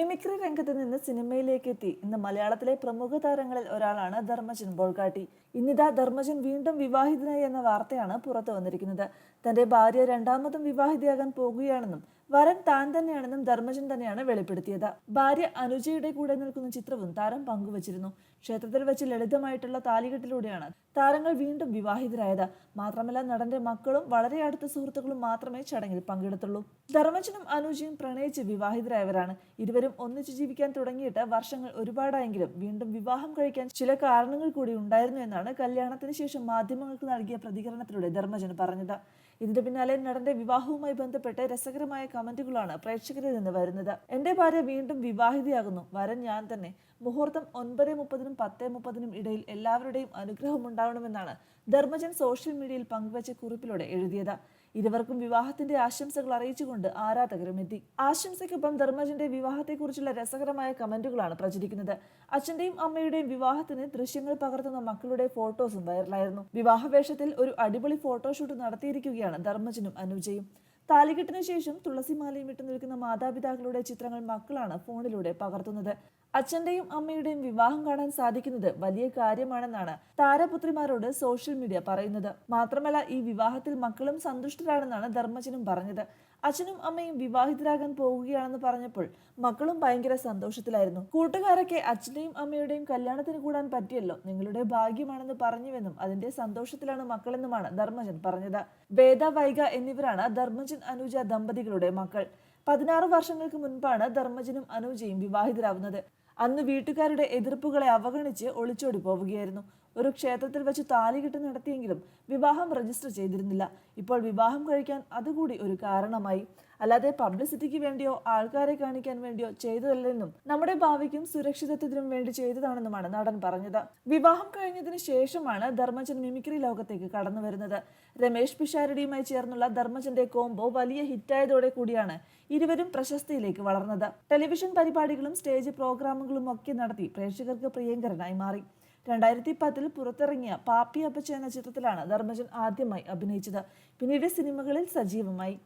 Mimicry രംഗത്ത് നിന്ന് സിനിമയിലേക്ക് എത്തി ഇന്ന് മലയാളത്തിലെ പ്രമുഖ താരങ്ങളിൽ ഒരാളാണ് ധർമ്മജൻ ബോൾഗാട്ടി. ഇന്നിതാ ധർമ്മജൻ വീണ്ടും വിവാഹിതനായി എന്ന വാർത്തയാണ് പുറത്തു വന്നിരിക്കുന്നത്. തന്റെ ഭാര്യ രണ്ടാമതും വിവാഹിതയാകാൻ പോകുകയാണെന്നും വരൻ താൻ തന്നെയാണെന്നും ധർമ്മജൻ തന്നെയാണ് വെളിപ്പെടുത്തിയത്. ഭാര്യ അനുജയുടെ കൂടെ നിൽക്കുന്ന ചിത്രവും താരം പങ്കുവച്ചിരുന്നു. ക്ഷേത്രത്തിൽ വെച്ച് ലളിതമായിട്ടുള്ള താലികെട്ടിലൂടെയാണ് താരങ്ങൾ വീണ്ടും വിവാഹിതരായത്. മാത്രമല്ല നടന്റെ മക്കളും വളരെ അടുത്ത സുഹൃത്തുക്കളും മാത്രമേ ചടങ്ങിൽ പങ്കെടുത്തുള്ളൂ. ധർമ്മജനും അനുജയും പ്രണയിച്ച് വിവാഹിതരായവരാണ്. ഇരുവരും ഒന്നിച്ചു ജീവിക്കാൻ തുടങ്ങിയിട്ട് വർഷങ്ങൾ ഒരുപാടായെങ്കിലും വീണ്ടും വിവാഹം കഴിക്കാൻ ചില കാരണങ്ങൾ കൂടി ഉണ്ടായിരുന്നു എന്നാണ് കല്യാണത്തിന് ശേഷം മാധ്യമങ്ങൾക്ക് നൽകിയ പ്രതികരണത്തിലൂടെ ധർമ്മജൻ പറഞ്ഞത്. ഇതിന്റെ പിന്നാലെ നടന്റെ വിവാഹവുമായി ബന്ധപ്പെട്ട് രസകരമായ കമന്റുകളാണ് പ്രേക്ഷകരിൽ നിന്ന് വരുന്നത്. എന്റെ ഭാര്യ വീണ്ടും വിവാഹിതയാകുന്നു. വരൻ ഞാൻ തന്നെ. മുഹൂർത്തം ഒൻപത് മുപ്പതിനും പത്ത് മുപ്പതിനും ഇടയിൽ എല്ലാവരുടെയും അനുഗ്രഹം ഉണ്ടാവണമെന്നാണ് ധർമ്മജൻ സോഷ്യൽ മീഡിയയിൽ പങ്കുവച്ച കുറിപ്പിലൂടെ എഴുതിയത്. ഇരുവർക്കും വിവാഹത്തിന്റെ ആശംസകൾ അറിയിച്ചുകൊണ്ട് ആരാധകരും എത്തി ആശംസയ്ക്കൊപ്പം ധർമ്മജന്റെ വിവാഹത്തെക്കുറിച്ചുള്ള രസകരമായ കമന്റുകളാണ് പ്രചരിക്കുന്നത്. അച്ഛന്റെയും അമ്മയുടെയും വിവാഹത്തിന് ദൃശ്യങ്ങൾ പകർത്തുന്ന മക്കളുടെ ഫോട്ടോസും വൈറലായിരുന്നു. വിവാഹവേഷത്തിൽ ഒരു അടിപൊളി ഫോട്ടോഷൂട്ട് നടത്തിയിരിക്കുകയാണ് ധർമ്മജനും അനുജയും. താലികെട്ടിനു ശേഷം തുളസിമാലയും ഇട്ട് നിൽക്കുന്ന മാതാപിതാക്കളുടെ ചിത്രങ്ങൾ മക്കളാണ് ഫോണിലൂടെ പകർത്തുന്നത്. അച്ഛന്റെയും അമ്മയുടെയും വിവാഹം കാണാൻ സാധിക്കുന്നത് വലിയ കാര്യമാണെന്നാണ് താരപുത്രിമാരോട് സോഷ്യൽ മീഡിയ പറയുന്നത്. മാത്രമല്ല ഈ വിവാഹത്തിൽ മക്കളും സന്തുഷ്ടരാണെന്നാണ് ധർമ്മജനും പറഞ്ഞത്. അച്ഛനും അമ്മയും വിവാഹിതരാകാൻ പോവുകയാണെന്ന് പറഞ്ഞപ്പോൾ മക്കളും ഭയങ്കര സന്തോഷത്തിലായിരുന്നു. കൂട്ടുകാരൊക്കെ അച്ഛന്റെയും അമ്മയുടെയും കല്യാണത്തിന് കൂടാൻ പറ്റിയല്ലോ നിങ്ങളുടെ ഭാഗ്യമാണെന്ന് പറഞ്ഞുവെന്നും അതിന്റെ സന്തോഷത്തിലാണ് മക്കളെന്നുമാണ് ധർമ്മജൻ പറഞ്ഞത്. വേദ വൈഗ എന്നിവരാണ് ധർമ്മജൻ അനുജ ദമ്പതികളുടെ മക്കൾ. പതിനാറ് വർഷങ്ങൾക്ക് മുൻപാണ് ധർമ്മജനും അനുജയും വിവാഹിതരാവുന്നത്. അന്ന് വീട്ടുകാരുടെ എതിർപ്പുകളെ അവഗണിച്ച് ഒളിച്ചോടി പോവുകയായിരുന്നു. ഒരു ക്ഷേത്രത്തിൽ വെച്ച് താലികെട്ട് നടത്തിയെങ്കിലും വിവാഹം രജിസ്റ്റർ ചെയ്തിരുന്നില്ല. ഇപ്പോൾ വിവാഹം കഴിക്കാൻ അതുകൂടി ഒരു കാരണമായി. അല്ലാതെ പബ്ലിസിറ്റിക്ക് വേണ്ടിയോ ആൾക്കാരെ കാണിക്കാൻ വേണ്ടിയോ ചെയ്തതല്ലെന്നും നമ്മുടെ ഭാവിക്കും സുരക്ഷിതത്വത്തിനും വേണ്ടി ചെയ്തതാണെന്നുമാണ് നടൻ പറഞ്ഞത്. വിവാഹം കഴിഞ്ഞതിന് ശേഷമാണ് ധർമ്മജൻ മിമിക്രി ലോകത്തേക്ക് കടന്നു വരുന്നത്. രമേഷ് പിഷാരടിയുമായി ചേർന്നുള്ള ധർമ്മജന്റെ കോംബോ വലിയ ഹിറ്റായതോടെ കൂടിയാണ് ഇരുവരും പ്രശസ്തിയിലേക്ക് വളർന്നത്. ടെലിവിഷൻ പരിപാടികളും സ്റ്റേജ് പ്രോഗ്രാമുകളും ഒക്കെ നടത്തി പ്രേക്ഷകർക്ക് പ്രിയങ്കരനായി മാറി. രണ്ടായിരത്തി പത്തിൽ പുറത്തിറങ്ങിയ പാപ്പി അപ്പച്ച എന്ന ചിത്രത്തിലാണ് ധർമ്മജൻ ആദ്യമായി അഭിനയിച്ചത്. പിന്നീട് സിനിമകളിൽ സജീവമായി.